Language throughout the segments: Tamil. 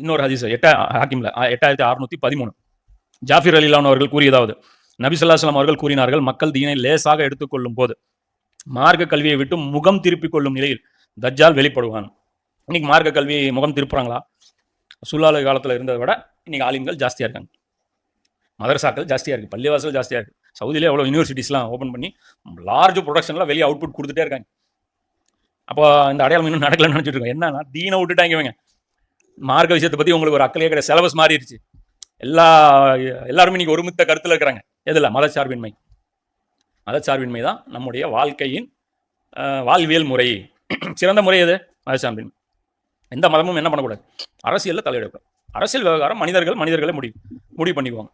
இன்னொரு ஹதீஸ் எட்டா ஹாக்கிம்ல எட்டாயிரத்தி அறுநூத்தி பதிமூணு. ஜாஃபிர் அலிலான் அவர்கள் கூறியதாவது நபி ஸல்லல்லாஹு அவர்கள் கூறினார்கள் மக்கள் தீனை லேசாக எடுத்துக்கொள்ளும் போது மார்க்க கல்வியை விட்டு முகம் திருப்பிக் கொள்ளும் நிலையில் தஜ்ஜால் வெளிப்படுவான். இன்னைக்கு மார்க்க கல்வி முகம் திருப்புறாங்களா? சுல்லால காலத்துல இருந்ததை விட இன்னைக்கு ஆலிம்கள் ஜாஸ்தியா இருக்காங்க. மதரசாக்கள் ஜாஸ்தியா இருக்கு பள்ளிவாசல் ஜாஸ்தியாக இருக்கு. சவுதியிலே எவ்வளோ யூனிவர்சிட்டிஸ்லாம் ஓப்பன் பண்ணி லார்ஜ் ப்ரொடக்ஷன்லாம் வெளியே அவுட்புட் கொடுத்துட்டே இருக்காங்க. அப்போ இந்த அடையாளம் இன்னும் நடக்கலன்னு நினைச்சிட்டு இருக்கோம். என்னன்னா தீனை விட்டுட்டாங்க இவங்க. மார்க்க விஷயத்தை பற்றி உங்களுக்கு ஒரு அக்கலையே கிடையாது. சிலபஸ் மாறிடுச்சு. எல்லா எல்லாருமே இன்னைக்கு ஒருமித்த கருத்தில் இருக்கிறாங்க. எதில் மதச்சார்பின்மை. மதச்சார்பின்மை தான் நம்முடைய வாழ்க்கையின் வாழ்வியல் முறை. சிறந்த முறை எது? மதச்சார்பின்மை. எந்த மதமும் என்ன பண்ணக்கூடாது? அரசியலில் தலையிடக்கூடாது. அரசியல் விவகாரம் மனிதர்கள் மனிதர்களே முடிவு முடிவு பண்ணிக்குவாங்க.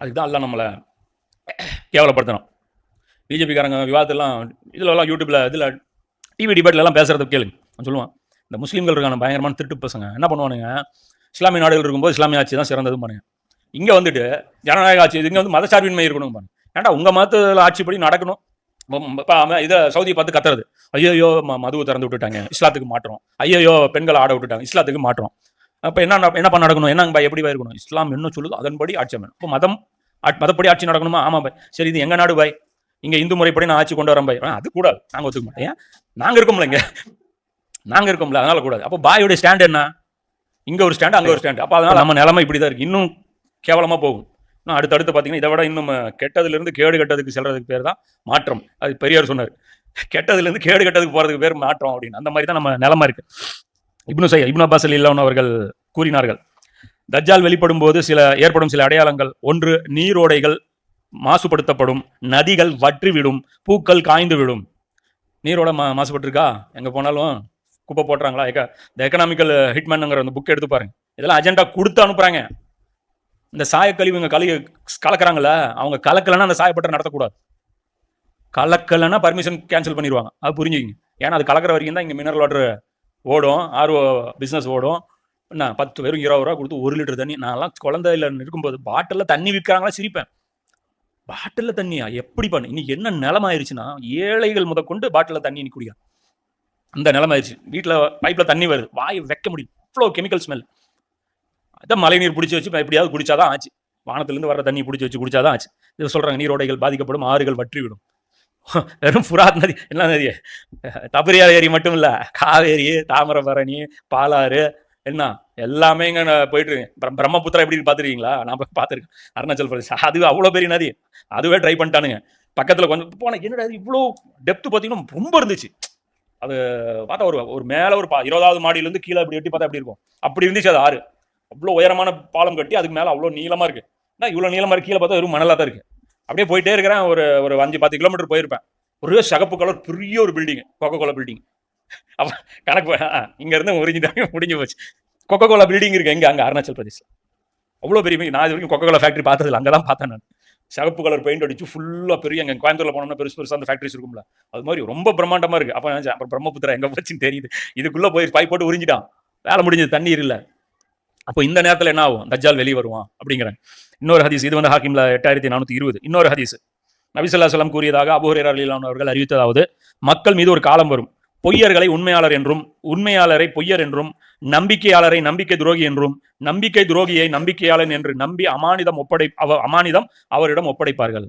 அதுக்கு தான் எல்லாம் நம்மளை கேவலப்படுத்தணும். பிஜேபிக்காரங்க விவாதத்தெல்லாம் இதில் எல்லாம் யூடியூப்பில் இதில் டிவி டிபேட்லலாம் பேசுறது கேளுங்க. நான் சொல்லுவான் இந்த முஸ்லீம்கள் இருக்கான பயங்கரமான திருட்டு பசங்க. என்ன பண்ணுவானுங்க? இஸ்லாமிய நாடுகள் இருக்கும்போது இஸ்லாமிய ஆட்சி தான் சிறந்தது பாருங்க. இங்கே வந்துட்டு ஜனநாயக ஆட்சி இங்கே வந்து மதச்சார்பின்மை இருக்கணும் பாருங்க. ஏன்டா உங்கள் மதத்தில் ஆட்சிப்படி நடக்கணும்? இப்போ இதை சவுதியை பார்த்து கத்துறது. ஐயோ மதுவை திறந்து விட்டுட்டாங்க. இஸ்லாத்துக்கு மாற்றோம். ஐயோ பெண்களை ஆட விட்டுட்டாங்க. இஸ்லாத்துக்கு மாற்றோம். அப்போ என்ன நட- என்ன நடக்கணும்? என்ன எப்படி இருக்கணும்? இஸ்லாம் என்ன சொல்லுதோ அதன்படி ஆட்சி அமையணும். இப்போ மதம் ஆட்- மதப்படி ஆட்சி நடக்கணுமா? ஆமாம் பாய் சரி இது எங்கள் நாடு பாய் இங்கே இந்து முறைப்படி நான் ஆட்சி கொண்டு வரேன் பாய் அது கூடாது. நாங்கள் ஒத்துக்க மாட்டேன் நாங்கள் இருக்கோம்ல இங்கே. நாங்கள் இருக்கோம்ல அதனால கூடாது. அப்போ பாயோட ஸ்டாண்ட் என்ன? இங்கே ஒரு ஸ்டாண்ட் அங்கே ஒரு ஸ்டாண்ட் அப்போ அதனால் நம்ம நிலமை இப்படி தான் இருக்குது இன்னும் கேவலமாக போகும். இன்னும் அடுத்தடுத்து பார்த்தீங்கன்னா இதை விட இன்னும் கெட்டதுலேருந்து கேடு கெட்டதுக்கு செல்றதுக்கு பேர் தான் மாற்றம். அது பெரியார் சொன்னார். கெட்டதுலேருந்து கேடு கெட்டதுக்கு போகிறதுக்கு பேர் மாற்றம் அப்படின்னு. அந்த மாதிரி தான் நம்ம நிலமை இருக்குது இப்னு சை இப்னு அப்பாஸ் இல்லவன் அவர்கள் கூறினார்கள். தஜ்ஜால் வெளிப்படும் போது சில ஏற்படும் சில அடையாளங்கள். ஒன்று நீரோடைகள் மாசுபடுத்தப்படும். நதிகள் வற்றிவிடும். பூக்கள் காய்ந்து விடும். நீரோட மா மாசுபட்டிருக்கா? எங்கே போனாலும் குப்பை போடுறாங்களா எக்க த எக்கனாமிக்கல் ஹிட்மேனுங்கிற uh, அந்த புக் எடுத்து பாருங்க. இதெல்லாம் அஜெண்டா கொடுத்து அனுப்புகிறாங்க இந்த சாயக்கழிவு இங்கே கலி கலக்குறாங்கல்ல அவங்க கலக்கலைன்னா அந்த சாயப்பட்டை நடத்தக்கூடாது. கலக்கலைன்னா பர்மிஷன் கேன்சல் பண்ணிடுவாங்க அது புரிஞ்சுக்கிங்க. ஏன்னா அது கலக்கிற வரைக்கும் தான் இங்கே மினரல் வாட்டர் ஓடும் ஆர்ஓ பிஸ்னஸ் ஓடும். என்ன பத்து வெறும் இருபது ரூபா கொடுத்து ஒரு லிட்டர் தண்ணி. நான்லாம் குழந்தையில இருக்கும்போது பாட்டிலில் தண்ணி விற்கிறாங்களா சிரிப்பேன். பாட்டிலில் தண்ணியா? எப்படி பண்ணு? இன்னைக்கு என்ன நிலமாயிருச்சுன்னா ஏழைகள் முதற்கொண்டு பாட்டிலில் தண்ணி இன்னைக்கு அந்த நிலமாயிருச்சு வீட்டில் பைப்பில் தண்ணி வருது. வாய் வைக்க முடியும் இவ்வளோ கெமிக்கல் ஸ்மெல் அதான் மழைநீர் பிடிச்சி வச்சு எப்படியாவது குடிச்சாதான் ஆச்சு. வானத்துலேருந்து வர தண்ணி பிடிச்சி வச்சு குடிச்சாதான் ஆச்சு. இது சொல்கிறாங்க நீரோடைகள் பாதிக்கப்படும் ஆறுகள் வற்றிவிடும். வெறும் புராத் நதி என்ன நதி தபரியா ஏரி மட்டும் இல்லை காவேரி தாமிரபரணி பாலாறு என்ன? எல்லாமே இங்கே நான் போயிட்டு பிர- பிரம்மபுத்திரா எப்படி பார்த்துருக்கீங்களா? நான் பார்த்துருக்கேன். அருணாச்சல் பிரதேஷ். அது அவ்வளோ பெரிய நதி. அதுவே ட்ரை பண்ணிட்டானுங்க. பக்கத்தில் கொஞ்சம் போனேன் என்னடா இது இவ்வளோ டெப்த் பார்த்தீங்கன்னா ரொம்ப இருந்துச்சு. அது பார்த்தா ஒரு ஒரு மேலே ஒரு பா- இருபதாவது மாடியிலேருந்து கீழே அப்படி எட்டி பார்த்தா அப்படி இருக்கும்? அப்படி இருந்துச்சு அது ஆறு. அவ்வளோ உயரமான பாலம் கட்டி அதுக்கு மேலே அவ்வளோ நீளமாக இருக்குது என்ன இவ்வளோ நீளமாக இருக்கு கீழே பார்த்தா வெறும் மணலாக தான் இருக்கு. அப்படியே போயிட்டே இருக்கிறேன் ஒரு ஒரு அஞ்சு பத்து கிலோமீட்டர் போயிருப்பேன். ஒரே சகப்பு கலர் பெரிய ஒரு பில்டிங் கொக்கோ கோலா பில்டிங் அப்போ கணக்கு இங்கேருந்து ஆ, முடிஞ்சு போச்சு. கொக்கோ கோலா பில்டிங் இருக்கு எங்கே? அங்கே அருணாச்சல் பிரதேஷ் அவ்வளோ பெரிய நான் இது வரைக்கும் கொக்கோ கோலா ஃபேக்டரி பார்த்ததில்ல அங்கே தான் பார்த்தேன் நான். சிவப்பு கலர் பெயிண்ட் அடிச்சு ஃபுல்லாக பெரிய எங்கள் கோயம்புத்தூரில் போனோம்னா பெருசு பெருசாக அந்த ஃபேக்ட்ரிஸ் இருக்கும்ல. அது மாதிரி ரொம்ப பிரம்மாண்டமாக இருக்கு. அப்போ நினச்சேன் அப்புறம் பிரம்மபுத்திரா எங்கே போச்சுன்னு தெரியுது. இதுக்குள்ள போய் பைப் போட்டு உறிஞ்சிட்டான். வேலை முடிஞ்சது தண்ணீர் இல்ல. அப்போ இந்த நேரத்துல என்ன ஆகும்? தஜ்ஜால் வெளியே வருவான் அப்படிங்கிறேன். இன்னொரு ஹதீஸ் இது வந்து ஹாக்கிம்ல எட்டாயிரத்தி நானூத்தி இருபது. இன்னொரு ஹதீஸ். நபிசல்லா சொல்லம் கூறியதாக அபுஹரேரா அலிலான் அவர்கள் அறிவித்ததாவது மக்கள் மீது ஒரு காலம் வரும். பொய்யர்களை உண்மையாளர் என்றும் உண்மையாளரை பொய்யர் என்றும் நம்பிக்கையாளரை நம்பிக்கை துரோகி என்றும் நம்பிக்கை துரோகியை நம்பிக்கையாளன் என்று நம்பி அமானிதம் ஒப்படை அவ அமானிதம் அவரிடம் ஒப்படைப்பார்கள்.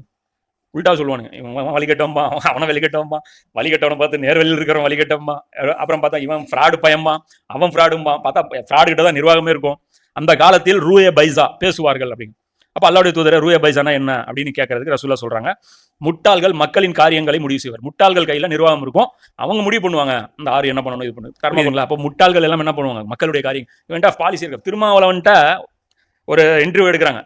உள்டா சொல்லுவானுங்க இவன் வழிகட்டம்பா அவனை வழிகட்டம்பா வழிகட்டவனை பார்த்து நேர்வழியில் இருக்கிறவன் வழிகட்டம்பா அப்புறம் பார்த்தா இவன் ஃப்ராடு பயம்பா அவன் ஃப்ராடும்பா பார்த்தா ஃப்ராடு கிட்ட தான் நிர்வாகமே இருக்கும். அந்த காலத்தில் ரூய பைசா பேசுவார்கள் அப்படின்னு. அப்போ அல்லாவுடைய தூதரை ரூய பைசானா என்ன அப்படின்னு கேட்கறதுக்கு ரசூலா சொல்றாங்க. முட்டாள்கள் மக்களின் காரியங்களை முடிவு செய்வார். முட்டாள்கள் கையில் நிர்வாகம் இருக்கும். அவங்க முடிவு பண்ணுவாங்க. இந்த ஆறு என்ன பண்ணணும் இது பண்ணணும். கர்மம் பண்ணல. அப்போ முட்டாள்கள் எல்லாம் என்ன பண்ணுவாங்க? மக்களுடைய காரியம். இவன்டா பாலிசி இருக்கு. திருமாவளவன்ட்ட ஒரு இன்டர்வியூ எடுக்கிறாங்க.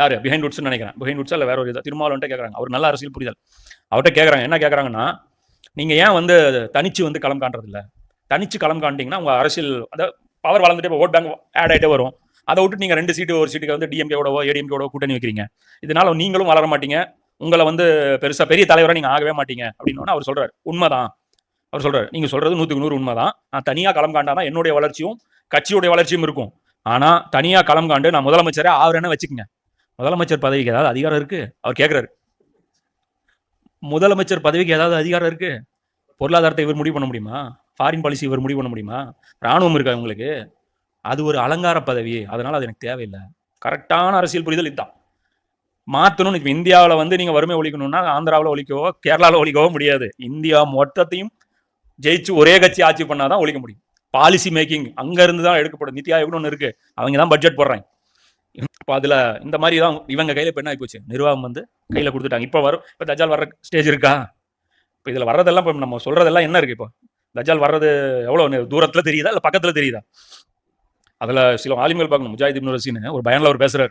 யார்? பிஹைண்ட் உட்ஸ் நினைக்கிறேன். பிஹைண்ட் உட்ஸ் இல்லை வேற ஒரு இதாக திருமாவளவன்ட்ட கேட்குறாங்க அவர் நல்ல அரசியல் புரிதல். அவர்கிட்ட கேட்குறாங்க என்ன கேட்குறாங்கன்னா நீங்கள் ஏன் வந்து தனிச்சு வந்து களம் காண்றதில்ல? தனிச்சு களம் காண்டிங்கன்னா உங்கள் அரசியல் அந்த பவர் வளர்ந்துட்டே ஓட் பேங்க் ஆட் ஆகிட்டே வரும். அதை விட்டு நீங்கள் ரெண்டு சீட்டு ஒரு சீட்டுக்கு வந்து டிஎம்கேவோடவோ ஏடிஎம்கேவோட கூட்டணி வைக்கிறீங்க. இதனால நீங்களும் வளர மாட்டீங்க. உங்களை வந்து பெருசாக பெரிய தலைவராக நீங்கள் ஆகவே மாட்டீங்க அப்படின்னு அவர் சொல்கிறார் உண்மைதான். அவர் சொல்கிறார் நீங்கள் சொல்கிறது நூற்றுக்கு நூறு உண்மைதான். நான் தனியாக களம் காண்டாதான் என்னுடைய வளர்ச்சியும் கட்சியுடைய வளர்ச்சியும் இருக்கும். ஆனால் தனியாக களம் காண்டு நான் முதலமைச்சரே ஆவரேன்னு வச்சுக்கோங்க. முதலமைச்சர் பதவிக்கு ஏதாவது அதிகாரம் இருக்குது அவர் கேட்குறாரு முதலமைச்சர் பதவிக்கு ஏதாவது அதிகாரம் இருக்குது பொருளாதாரத்தை இவர் முடிவு பண்ண முடியுமா? ஃபாரின் பாலிசி இவர் முடிவு பண்ண முடியுமா? ராணுவம் இருக்கா உங்களுக்கு அது ஒரு அலங்கார பதவி. அதனால அது எனக்கு தேவையில்லை. கரெக்டான அரசியல் புரிதல் இதுதான். மாற்றணும் இப்போ இந்தியாவில் வந்து நீங்கள் வறுமை ஒழிக்கணும்னா ஆந்திராவில் ஒழிக்கவோ கேரளாவில் ஒழிக்கவோ முடியாது. இந்தியா மொத்தத்தையும் ஜெயிச்சு ஒரே கட்சி ஆட்சி பண்ணாதான் ஒழிக்க முடியும். பாலிசி மேக்கிங் அங்கேருந்து தான் எடுக்கப்படும். நித்தி ஆயோக்னு ஒன்று இருக்கு. அவங்க தான் பட்ஜெட் போடுறாங்க. இப்போ அதில் இந்த மாதிரி தான் இவங்க கையில் இப்போ என்ன ஆகி போச்சு நிர்வாகம் வந்து கையில் கொடுத்துட்டாங்க. இப்போ வரும். இப்போ தஜால் வர்ற ஸ்டேஜ் இருக்கா? இப்போ இதில் வர்றதெல்லாம் இப்போ நம்ம சொல்றதெல்லாம் என்ன இருக்கு இப்போ? தஜால் வர்றது எவ்வளோ தூரத்தில் தெரியுதா? இல்லை பக்கத்தில் தெரியுதா? அதில் சில ஆலிம்கள் பார்க்கணும். முஜாஹித் இப்னு ரசீன் ஒரு பயனில் அவர் பேசுறாரு.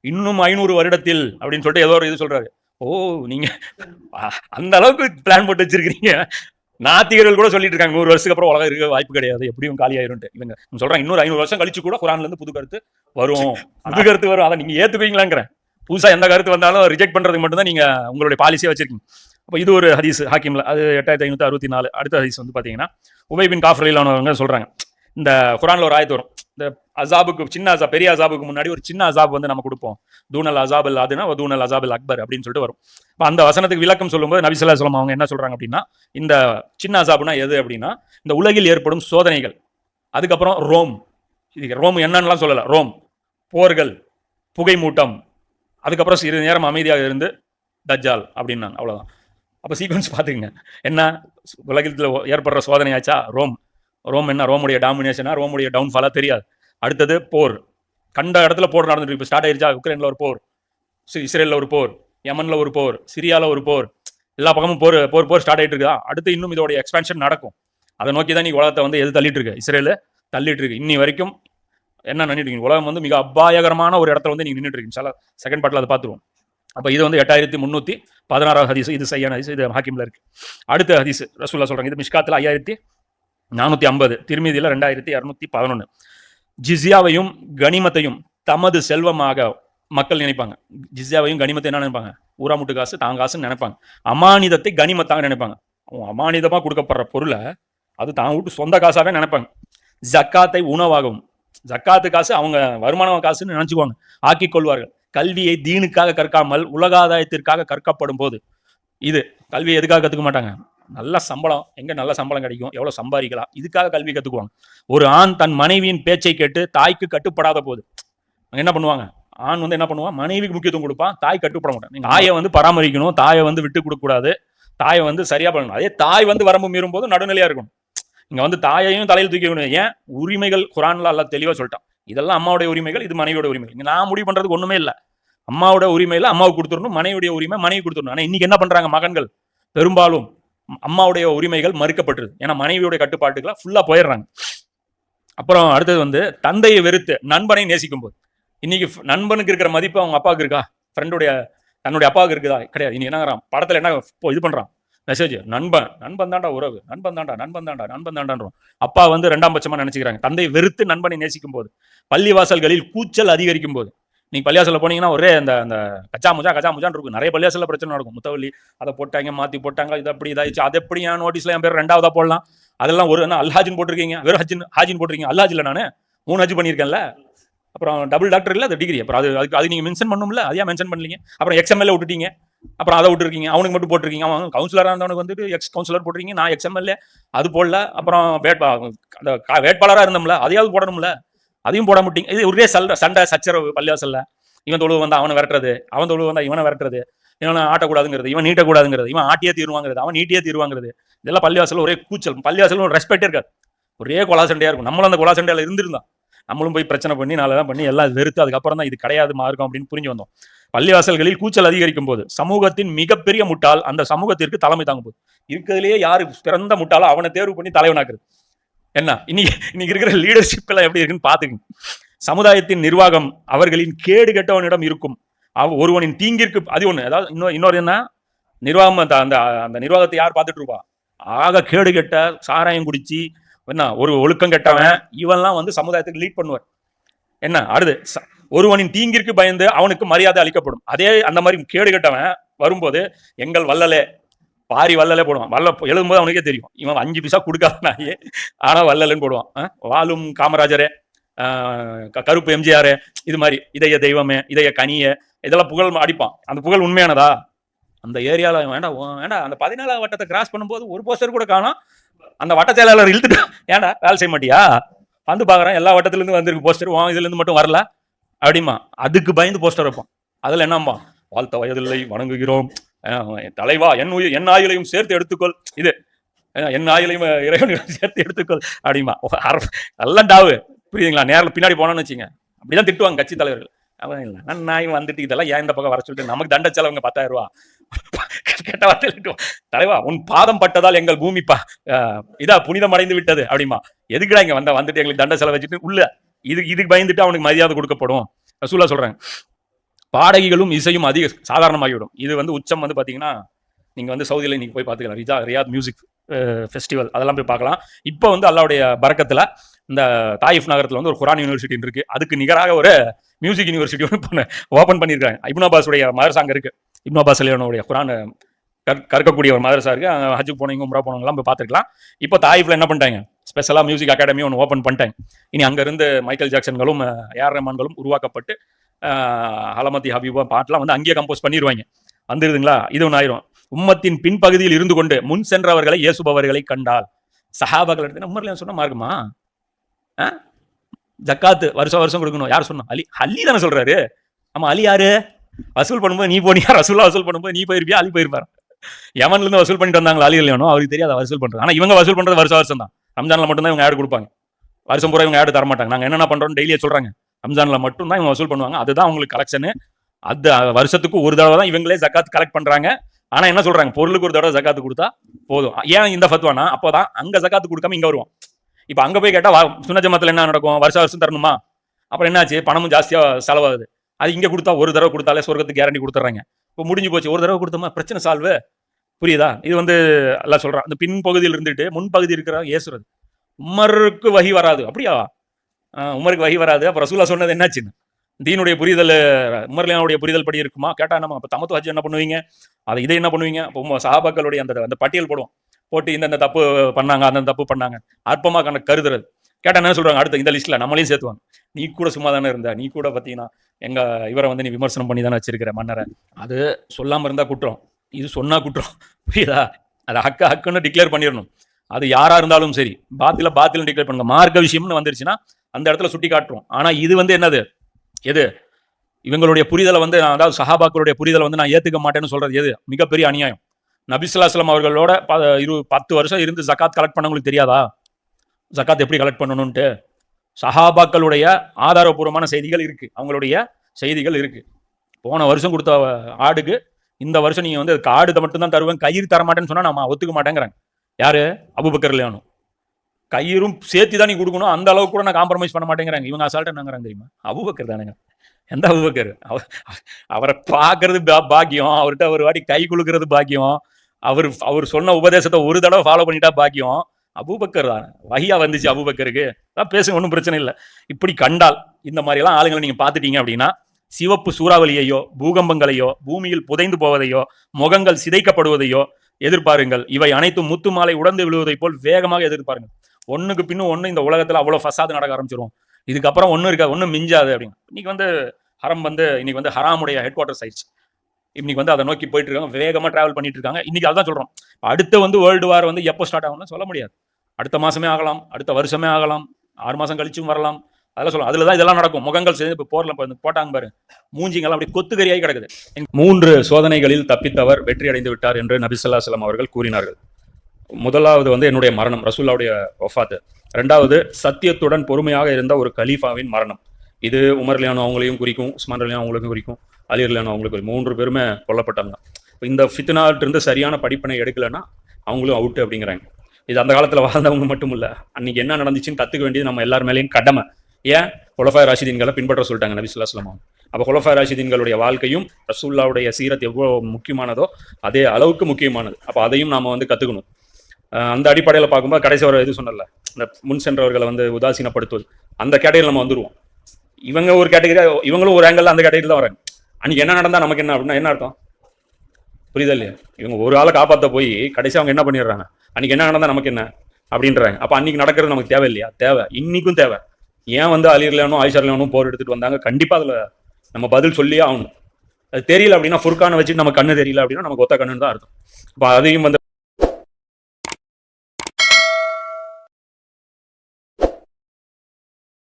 இன்னும் ஐநூறு வருடத்தில் அப்படின்னு சொல்லிட்டு ஏதோ ஒரு இது சொல்றாரு. ஓ நீங்க அ- அந்த அளவுக்கு பிளான் போட்டு வச்சிருக்கீங்க. நாத்திகர்கள் கூட சொல்லிட்டு இருக்காங்க. நூறு வருஷத்துக்கு அப்புறம் உலகம் இருக்க வாய்ப்பு கிடையாது. எப்படியும் காலி ஆயிரும்ட்டு இவங்க சொல்றாங்க இன்னொரு ஐநூறு வருஷம் கழிச்சு கூட குரான்ல இருந்து புது கருத்து வரும். புது கருத்து வரும். அதை நீங்க ஏத்துக்குவீங்களாங்கிறேன் புதுசா எந்த கருத்து வந்தாலும் ரிஜெக்ட் பண்றதுக்கு மட்டும் தான் நீங்க உங்களுடைய பாலிசியா வச்சிருக்கீங்க. அப்போ இது ஒரு ஹதீஸ் ஹாக்கிம்ல. அது எட்டாயிரத்தி ஐநூத்தி அறுபத்தி நாலு. அடுத்த ஹதீஸ் வந்து பாத்தீங்கன்னா உபை பின் காஃபரிலானவங்க சொல்றாங்க. இந்த குரான்ல ஒரு ஆயத்து வரும். இந்த அசாபுக்கு சின்ன அசாப் பெரிய அசாபுக்கு முன்னாடி ஒரு சின்ன அசாப் வந்து நம்ம கொடுப்போம். தூணல் அசாபல் அதுனா தூணல் அசாபல் அக்பர் அப்படின்னு சொல்லிட்டு வரும். இப்போ அந்த வசனத்துக்கு விளக்கம் சொல்லும்போது நபிசல்லா சொல்லம் அவங்க என்ன சொல்றாங்க அப்படின்னா இந்த சின்ன அசாபுனா எது அப்படின்னா இந்த உலகில் ஏற்படும் சோதனைகள். அதுக்கப்புறம் ரோம். இது ரோம் என்னன்னுலாம் சொல்லலை. ரோம். போர்கள் புகை மூட்டம் அதுக்கப்புறம் சிறிது நேரம் அமைதியாக இருந்து தஜ்ஜால் அப்படின்னாங்க. அவ்வளோதான் அப்போ சீக்வன்ஸ் பார்த்துக்குங்க. என்ன? உலகத்தில் ஏற்படுற சோதனையாச்சா? ரோம். ரோம் என்ன? ரோமுடைய டாமினேஷனா ரோமுடைய டவுன்ஃபாலாக தெரியாது. அடுத்தது போர். கண்ட இடத்துல போர் நடந்துட்டு இப்போ ஸ்டார்ட் ஆயிருச்சா? உக்ரைனில் ஒரு போர். இஸ்ரேலில் ஒரு போர். யமனில் ஒரு போர். சிரியாவில் ஒரு போர். எல்லா பக்கமும் போர் போர் போர் ஸ்டார்ட் ஆகிட்டு இருக்குதா அடுத்து இன்னும் இதோட எக்ஸ்பென்ஷன் நடக்கும். அதை நோக்கி தான் நீ உலகத்தை வந்து எது தள்ளிட்டு இருக்கு? இஸ்ரேல் தள்ளிட்டு இருக்கு. இன்னி வரைக்கும் என்ன நின்றுட்டு இருக்கீங்க உலகம் வந்து மிக அபாயகரமான ஒரு இடத்துல வந்து நீங்கள் நின்றுட்டு இருக்கீங்க சில செகண்ட் பாட்டில் அதை பார்த்துருவோம். அப்போ இது வந்து எட்டாயிரத்தி முந்நூற்றி பதினாறாவது ஹதீஸ். இது சையான ஹதீஸ் இது ஹாக்கிமில் இருக்குது அடுத்த ஹதீஸ் ரசூல்லா சொல்கிறாங்க இது மிஷ்காத்தில் ஐயாயிரத்தி நானூற்றி ஐம்பது திருமீதியில் ரெண்டாயிரத்தி இரநூத்தி பதினொன்று ஜிஸியாவையும் கனிமத்தையும் தமது செல்வமாக மக்கள் நினைப்பாங்க. ஜிஸ்யாவையும் கனிமத்தை என்ன நினைப்பாங்க? ஊராமுட்டு காசு தான் காசுன்னு நினைப்பாங்க. அமானிதத்தை கனிமத்தாக நினைப்பாங்க. அவங்க அமானிதமாக கொடுக்கப்படுற பொருளை அது தான் விட்டு சொந்த காசாவே நினைப்பாங்க. ஜக்காத்தை உணவாகவும் ஜக்காத்து காசு அவங்க வருமான காசுன்னு நினச்சிக்குவாங்க. ஆக்கிக் கொள்வார்கள். கல்வியை தீனுக்காக கற்காமல் உலகாதாயத்திற்காக கற்கப்படும் போது இது கல்வியை எதுக்காக கற்றுக்க மாட்டாங்க? நல்ல சம்பளம். எங்க நல்ல சம்பளம் கிடைக்கும்? எவ்வளவு சம்பாதிக்கலாம்? இதுக்காக கல்வி கத்துக்குவாங்க. ஒரு ஆண் தன் மனைவியின் பேச்சை கேட்டு தாய்க்கு கட்டுப்படாத போது என்ன பண்ணுவாங்க? ஆண் வந்து என்ன பண்ணுவான்? மனைவிக்கு முக்கியத்துவம் கொடுப்பான். தாய் கட்டுப்பட மாட்டான். நீங்கள் தாயை வந்து பராமரிக்கணும். தாயை வந்து விட்டு கொடுக்க கூடாது தாயை வந்து சரியா பண்ணணும். அதே தாய் வந்து வரம்பு மீறும் போது நடுநிலையா இருக்கணும். இங்க வந்து தாயையும் தலையில் தூக்கி ஏன்? உரிமைகள் குரான்ல எல்லாம் தெளிவா சொல்லிட்டான். இதெல்லாம் அம்மாவுடைய உரிமைகள் இது மனைவியோட உரிமைகள். இங்க நான் முடிவு பண்றதுக்கு ஒண்ணுமே இல்லை. அம்மாவோட உரிமையில அம்மாவுக்கு கொடுத்துடணும் மனைவியுடைய உரிமை மனைவி கொடுத்துடணும். ஆனா இன்னைக்கு என்ன பண்றாங்க மகன்கள்? பெரும்பாலும் அம்மாவுடைய உரிமைகள் மறுக்கப்பட்டுருது. ஏன்னா மனைவியோட கட்டுப்பாட்டுகளை ஃபுல்லாக போயிடுறாங்க. அப்புறம் அடுத்தது வந்து தந்தையை வெறுத்து நண்பனை நேசிக்கும் போது இன்னைக்கு நண்பனுக்கு இருக்கிற மதிப்பு அவங்க அப்பாவுக்கு இருக்கா? ஃப்ரெண்டுடைய தன்னுடைய அப்பாவுக்கு இருக்குதா? கிடையாது. இன்னைக்கு என்னங்கிறான் படத்தில் என்ன இப்போ இது பண்ணுறான் மெசேஜ் நண்பன் நண்பன் தாண்டா உறவு. நண்பன் தாண்டா நண்பன் தாண்டா நண்பன் தாண்டான்றோம் அப்பா வந்து ரெண்டாம் பட்சமாக நினச்சிக்கிறாங்க. தந்தை வெறுத்து நண்பனை நேசிக்கும் போது பள்ளிவாசல்களில் கூச்சல் அதிகரிக்கும் போது நீங்க பள்ளியாசலில் போனீங்கன்னா ஒரே அந்த அந்த கச்சா முஜா கச்சா முஜான் இருக்கும். நிறைய பள்ளியாசலில் பிரச்சனை நடக்கும். முத்தவள்ளி அதை போட்டாங்க மாத்தி போட்டாங்க இது அப்படி இதாயிடுச்சு அது எப்படி ஏன் நோட்டீஸ்ல என் பேர் ரெண்டாவதா போடலாம்? அதெல்லாம் ஒரு என்ன அல்ஹாஜின் போட்டிருக்கீங்க? வெறும் ஹஜின் ஹாஜின் போட்டிருக்கீங்க? அல்ஹாஜ் இல்ல நான்? மூணு ஹஜ் பண்ணியிருக்கேன்ல? அப்புறம் டபுள் டாக்டர் இல்ல? அது டிகிரி அப்புறம் அது அதுக்கு அது நீங்க மென்ஷன் பண்ணும்ல? அதையா மென்ஷன் பண்ணலீங்க? அப்புறம் எக்ஸ்எம்எல்ஏ விட்டுட்டீங்க? அப்புறம் அதை விட்டுருக்கீங்க? அவனுக்கு மட்டும் போட்டிருக்கீங்க? அவன் கவுன்சிலராக இருந்தவனுக்கு வந்துட்டு எக்ஸ் கவுன்சிலர் போட்டிருக்கீங்க? நான் எக்ஸ்எம்எல்ஏ அது போடல. அப்புறம் வேட்பா அந்த வேட்பாளராக இருந்தோம்ல? அதையாவது போடணும்ல? அதையும் போட மாட்டீங்க இது ஒரே சல்ல சண்டை சச்சரவு பள்ளிவாசல்ல. இவன் தொழுவு வந்தா அவனை விரட்டுறது. அவன் தொழுவு வந்தா இவனை விரட்டுறது. இவனை ஆட்டக்கூடாதுங்கிறது. இவன் நீட்டக்கூடாதுங்கிறது. இவன் ஆட்டியே தீருவாங்கிறது. அவன் நீட்டியே தீர்வாங்கிறது. இதெல்லாம் பள்ளிவாசல் ஒரே கூச்சல். பள்ளிவாசல் ரெஸ்பெக்டே இருக்காது. ஒரே கொலா சண்டையா இருக்கும். நம்மளும் அந்த கொலா சண்டையில இருந்திருந்தான் நம்மளும் போய் பிரச்சனை பண்ணி நாளெல்லாம் பண்ணி எல்லாம் வெறுத்து அதுக்கப்புறம் தான் இது கிடையாது மார்க்கம் அப்படின்னு புரிஞ்சு வந்தோம். பள்ளிவாசல்களில் கூச்சல் அதிகரிக்கும் போது சமூகத்தின் மிகப்பெரிய முட்டாள் அந்த சமூகத்திற்கு தலைமை தாங்கும் போது இருக்கிறதுலேயே யாரு பிறந்த முட்டாளோ அவனை தேர்வு பண்ணி தலைவனாக்குறது. என்ன? இன்னைக்கு இன்னைக்கு இருக்கிற லீடர்ஷிப் எல்லாம் எப்படி இருக்குன்னு பாத்துக்கங்க சமுதாயத்தின் நிர்வாகம் அவர்களின் கேடு கெட்டவனிடம் இருக்கும். அவ ஒருவனின் தீங்கிற்கு அது ஒண்ணு. அதாவது இன்னொரு இன்னொரு என்ன? நிர்வாகம் அந்த அந்த அந்த நிர்வாகத்தை யார் பார்த்துட்டு இருப்பா? ஆக கேடு கெட்ட சாராயம் குடிச்சு என்ன ஒரு ஒழுக்கம் கெட்டவன் இவன்லாம் வந்து சமுதாயத்துக்கு லீட் பண்ணுவார். என்ன? அடுத்து ச- ஒருவனின் தீங்கிற்கு பயந்து அவனுக்கு மரியாதை அளிக்கப்படும். அதே அந்த மாதிரி கேடு கெட்டவன் வரும்போது எங்கள் வல்லலே பாரி வல்லலே போடுவான். வல்ல எழுதும்போது அவனுக்கே தெரியும். இவன் அஞ்சு பைசா கொடுக்காதனாயே ஆனால் வல்லலன்னு போடுவான். வாலும் காமராஜரே க- கருப்பு எம்ஜிஆர் இது மாதிரி இதய தெய்வமே இதய கனிய இதெல்லாம் புகழ் அடிப்பான். அந்த புகழ் உண்மையானதா? அந்த ஏரியால வேண்டாம் வேண்டாம் அந்த பதினாலாம் வட்டத்தை கிராஸ் பண்ணும்போது ஒரு போஸ்டர் கூட காணும். அந்த வட்ட செயலாளர் இழுத்துட்டு ஏன்டா வேலை செய்ய மாட்டியா? வந்து பார்க்குறேன் எல்லா வட்டத்துலேருந்து வந்திருக்கு போஸ்டர் வா இதுலேருந்து மட்டும் வரல. அப்படிமா அதுக்கு பயந்து போஸ்டர் வைப்போம் அதில் என்னம்மா வாழ்த்த வயதில்லை வணங்குகிறோம். தலைவா என் உயிர் என் ஆயுளையும் சேர்த்து எடுத்துக்கொள். இது என் ஆயுளையும் இறைவனையும் சேர்த்து எடுத்துக்கொள் அப்படிமா நல்லா எல்லாம் டாவு. புரியுதுங்களா? நேரில் பின்னாடி போனோம்னு வச்சுங்க. அப்படிதான் திட்டுவாங்க கட்சி தலைவர்கள். அவன் இல்லை நான் வந்துட்டு இதெல்லாம் ஏன் இந்த பக்கம் வர சொல்லிட்டு நமக்கு தண்ட செலவுங்க பத்தாயிரம் ரூபா. கெட்ட வார்த்தை திட்டுவான். தலைவா உன் பாதம் பட்டதால் எங்கள் பூமி பா இதா புனிதம் அடைந்து விட்டது அப்படிமா எதுக்குடா இங்க வந்தா? வந்துட்டு எங்களுக்கு தண்ட செலவு வச்சுட்டு உள்ள இது இதுக்கு பயந்துட்டு அவனுக்கு மரியாதை கொடுக்கப்படும். ரசூலா சொல்றாங்க. பாடகிகளும் இசையும் அதிக சாதாரணமாகிவிடும். இது வந்து உச்சம் வந்து பார்த்தீங்கன்னா நீங்கள் வந்து சவுதியில் நீங்கள் போய் பார்த்துக்கலாம் ரிஜா ரியாத் மியூசிக் ஃபெஸ்டிவல் அதெல்லாம் போய் பார்க்கலாம் இப்போ வந்து அல்லாவுடைய பறக்கத்தில் இந்த தாயிஃப் நகரத்தில் வந்து ஒரு குரான் யூனிவர்சிட்டி இருக்குது அதுக்கு நிகராக ஒரு மியூசிக் யூனிவர்சிட்டி ஒன்று ஓப்பன் பண்ணியிருக்காங்க. இப்னாபாஸுடைய மதரசா அங்கே இருக்குது இப்னாபாஸ் அப்பாஸ் அலியனுடைய குரான் கற் கற்கக்கூடிய ஒரு மதரசா இருக்குது அங்க ஹஜ்ஜுக்கு போனவங்க உம்ரா போனவங்கலாம் போய் பார்த்துக்கலாம் இப்போ தாயிஃபில் என்ன பண்ணிட்டாங்க? ஸ்பெஷலாக மியூசிக் அகாடமி ஒன்று ஓப்பன் பண்ணிட்டாங்க. இனி அங்கேருந்து மைக்கேல் ஜாக்சன்களும் ஏஆர் ரஹ்மான்களும் உருவாக்கப்பட்டு ஹலமதி ஹபீபா பாட்டெலாம் வந்து அங்கேயே கம்போஸ் பண்ணிடுவாங்க வந்துடுதுங்களா இது ஒன்று ஆயிரும். உம்மத்தின் பின்பகுதியில் இருந்து கொண்டு முன் சென்றவர்களை இயேசுபவர்களை கண்டால். சஹாபாக்கள் எடுத்து உமர்ல சொன்ன மார்க்குமா? ஆ? ஜக்காத்து வருஷம் வருஷம் கொடுக்கணும். யார் சொன்னோம் அலி அலி தானே சொல்றாரு. ஆமா அலி யாரு? வசூல் பண்ணும்போது நீ போனியா? ரசூல்லா வசூல் பண்ணும்போது நீ போயிருப்பியா? அலி போயிருப்பாரு. யமன்ல இருந்து வசூல் பண்ணிட்டு வந்தாங்களா? அலி இல்லையானோ அவருக்கு தெரியாது. வசூல் பண்றது. ஆனா இவங்க வசூல் பண்றது வருஷம் வருஷம் தான் ரம்ஜான்ல மட்டும் தான் இவங்க ஆடு கொடுப்பாங்க. வருஷம் பூரா இவங்க ஆடு தர மாட்டாங்க நாங்க என்னென்ன பண்றோம் டெய்லியே சொல்றாங்க. ரம்ஜானில் மட்டும்தான் இவங்க வசூல் பண்ணுவாங்க. அதுதான் அவங்களுக்கு கலெக்ஷனு அது வருஷத்துக்கு ஒரு தடவை தான் இவங்களே ஜக்காத் கலெக்ட் பண்ணுறாங்க ஆனா என்ன சொல்றாங்க? பொருளுக்கு ஒரு தடவை ஜக்காத்து கொடுத்தா போதும். ஏன் இந்த ஃபத்வானா அப்போதான் அங்கே ஜக்காத்து கொடுக்காம இங்கே வருவோம். இப்போ அங்க போய் கேட்டால் வா- சுன்ன என்ன நடக்கும்? வருஷம் வருஷம் தரணுமா? அப்புறம் என்னாச்சு? பணமும் ஜாஸ்தியாக செலவாகுது. அது இங்கே கொடுத்தா ஒரு தடவை கொடுத்தாலே சொர்க்கத்துக்கு கேரண்டி கொடுத்துட்றாங்க. இப்போ முடிஞ்சு போச்சு. ஒரு தடவை கொடுத்தோமா? பிரச்சனை சால்வு புரியுதா? இது வந்து எல்லாம் சொல்றான். அந்த பின் பகுதியில் இருந்துட்டு முன்பகுதி இருக்கிற ஏசுறது உமருக்கு வகி வராது. அப்படியா? உமருக்கு வகி வராது. அப்போ ரசூலா சொன்னது என்னாச்சுன்னு தீனுடைய புரிதல் உமர்லியானுடைய புரிதல் படி இருக்குமா? கேட்டா நம்ம அப்போ தமத்து ஹஜ் என்ன பண்ணுவீங்க? அதை இதை என்ன பண்ணுவீங்க? அப்போ உம்ம சஹாபாக்களுடைய அந்த அந்த பட்டியல் போடுவோம். போட்டு இந்தந்த தப்பு பண்ணாங்க அந்தந்த தப்பு பண்ணாங்க. அற்பமாக கணக்கு கருதுறது. கேட்டால் என்ன சொல்கிறாங்க அடுத்த இந்த லிஸ்ட்டில் நம்மளையும் சேர்த்துவாங்க. நீ கூட சும்மா தானே இருந்த. நீ கூட பார்த்தீங்கன்னா எங்கள் இவரை வந்து நீ விமர்சனம் பண்ணி தானே வச்சிருக்கிற மன்னரை. அது சொல்லாமல் இருந்தால் குற்றம். இது சொன்னால் குற்றம். புரியுதா? அது ஹக்கு ஹக்குன்னு டிக்ளேர் பண்ணிடணும் அது யாராக இருந்தாலும் சரி. பாத்தில பாத்திலும் டிக்ளேர் பண்ணுங்க. மார்க்க விஷயம்னு வந்துருச்சுன்னா அந்த இடத்துல சுட்டி காட்டுறோம். ஆனால் இது வந்து என்னது? எது? இவங்களுடைய புரிதலை வந்து நான் அதாவது சஹாபாக்களுடைய புரிதலை வந்து நான் ஏற்றுக்க மாட்டேன்னு சொல்கிறது எது? மிகப்பெரிய அநியாயம். நபிசுல்லாஸ்லாம் அவர்களோட ப- இரு பத்து வருஷம் இருந்து ஜக்காத் கலெக்ட் பண்ணவங்களுக்கு தெரியாதா? ஜக்காத் எப்படி கலெக்ட் பண்ணணும்ன்ட்டு? சஹாபாக்களுடைய ஆதாரபூர்வமான செய்திகள் இருக்குது அவங்களுடைய செய்திகள் இருக்குது போன வருஷம் கொடுத்த ஆடுக்கு இந்த வருஷம் நீங்கள் வந்து காடு ஆடு மட்டும்தான் தருவேன் கயிறு தர மாட்டேன்னு சொன்னால் நம்ம ஒத்துக்க மாட்டேங்கிறாங்க யார்? அபுபக்கர் இல்லையானு. கயிறும் சேர்த்து தான் நீ கொடுக்கணும். அந்த அளவுக்கு கூட நான் காம்ப்ரமைஸ் பண்ண மாட்டேங்கிறாங்க. இவங்க அசால்ட்டா என்னங்கிறாங்க தெரியுமா? அபுபக்கர் தானுங்க. எந்த அபுபக்கர்? அவரை பார்க்கறது பாக்கியம். அவர்கிட்ட ஒரு வாட்டி கை குலுக்கிறது பாக்கியம். அவர் அவர் சொன்ன உபதேசத்தை ஒரு தடவை ஃபாலோ பண்ணிட்டா பாக்கியம். அபுபக்கர் தான். வஹியா வந்துச்சு அபூபக்கருக்கு. அதான் பேசுங்க ஒன்றும் பிரச்சனை இல்லை. இப்படி கண்டால் இந்த மாதிரிலாம் ஆளுங்களை நீங்கள் பார்த்துட்டீங்க அப்படின்னா சிவப்பு சூறாவளியையோ பூகம்பங்களையோ பூமியில் புதைந்து போவதையோ முகங்கள் சிதைக்கப்படுவதையோ எதிர்பாருங்கள். இவை அனைத்தும் முத்து மாலை உடந்து விழுவதைப் போல் வேகமாக எதிர்பாருங்கள். ஒன்றுக்கு பின்னும் ஒன்று இந்த உலகத்தில் அவ்வளோ ஃபசாது நடக்க ஆரம்பிச்சிடும் இதுக்கப்புறம் ஒன்றும் இருக்காது ஒன்றும் மிஞ்சாது அப்படின்னு. இன்னைக்கு வந்து ஹரம் வந்து இன்னைக்கு வந்து ஹராமுடைய ஹெட் குவார்ட்டர்ஸ் ஆயிடுச்சு. இன்னைக்கு வந்து அதை நோக்கி போயிட்டு இருக்காங்க வேகமாக டிராவல் பண்ணிட்டு இருக்காங்க. இன்னைக்கு அதான் சொல்கிறோம் அடுத்து வந்து வேர்ல்டு வார் வந்து எப்போ ஸ்டார்ட் ஆகும்னு சொல்ல முடியாது. அடுத்த மாசமே ஆகலாம் அடுத்த வருஷமே ஆகலாம் ஆறு மாதம் கழிச்சும் வரலாம். அதெல்லாம் சொல்லலாம் அதில் தான் இதெல்லாம் நடக்கும். முகங்கள் சேர்ந்து இப்போ போரில் போட்டாங்க பாரு. மூஞ்சிங்கெல்லாம் அப்படி கொத்துக்கறியாகி கிடக்குது. மூன்று சோதனைகளில் தப்பித்தவர் வெற்றி அடைந்து விட்டார் என்று சலம் அவர்கள் கூறினார்கள். முதலாவது வந்து என்னுடைய மரணம் ரசூல்லாவுடைய ஒஃபாத்து ரெண்டாவது சத்தியத்துடன் பொறுமையாக இருந்த ஒரு கலீஃபாவின் மரணம். இது உமர்லியானோ அவங்களையும் குறிக்கும் உஸ்மான் லியானோ அவங்களுக்கும் குறிக்கும் அலி அவங்களுக்கு மூன்று பேருமே கொல்லப்பட்டாங்க. இந்த ஃபித்னாட்டிருந்து சரியான படிப்பினை எடுக்கலைன்னா அவங்களும் அவுட்டு அப்படிங்கிறாங்க. இது அந்த காலத்தில் வாழ்ந்தவங்க மட்டும் இல்லை அன்னைக்கு என்ன நடந்துச்சுன்னு கத்துக்க வேண்டியது நம்ம எல்லார் மேலேயும் கடமை. ஏன்? குலஃபாய் ராஷிதீன்களை பின்பற்ற சொல்லிட்டாங்க நபி சொல்லாஸ்லாம் அப்போ குலஃபாய் ராஷிதீன்களுடைய வாழ்க்கையும் ரசூல்லாவுடைய சீரத் எவ்வளோ முக்கியமானதோ அதே அளவுக்கு முக்கியமானது. அப்போ அதையும் நாம் வந்து கற்றுக்கணும் அந்த அடிப்படையில் பார்க்கும்போது கடைசி ஒரு இது சொன்னல இந்த முன் சென்றவர்களை வந்து உதாசீனப்படுத்துவது. அந்த கேட்டகரியில் நம்ம வந்துருவோம். இவங்க ஒரு கேட்டகரி இவங்களும் ஒரு ஆங்கிள் அந்த கேட்டகரியில் தான் வராங்க. அன்னைக்கு என்ன நடந்தா நமக்கு என்ன அப்படின்னா என்ன அர்த்தம்? புரியுதா இல்லையா? இவங்க ஒரு ஆளை காப்பாற்ற போய் கடைசி அவங்க என்ன பண்ணிடுறாங்க? அன்னைக்கு என்ன நடந்தா நமக்கு என்ன? அப்படின்றாங்க. அப்ப அன்னைக்கு நடக்கிறது நமக்கு தேவை இல்லையா? தேவை. இன்னைக்கும் தேவை. ஏன் வந்து அலிர்லேனும் ஆயிஷர்லேனும் போர் எடுத்துட்டு வந்தாங்க? கண்டிப்பா அதுல நம்ம பதில் சொல்லியே ஆகணும். அது தெரியல அப்படின்னா ஃபுர்கானை வச்சுட்டு நம்ம கண்ணு தெரியல அப்படின்னா நமக்கு ஒத்த கண்ணுன்னு தான் அர்த்தம். இப்போ அதையும் வந்து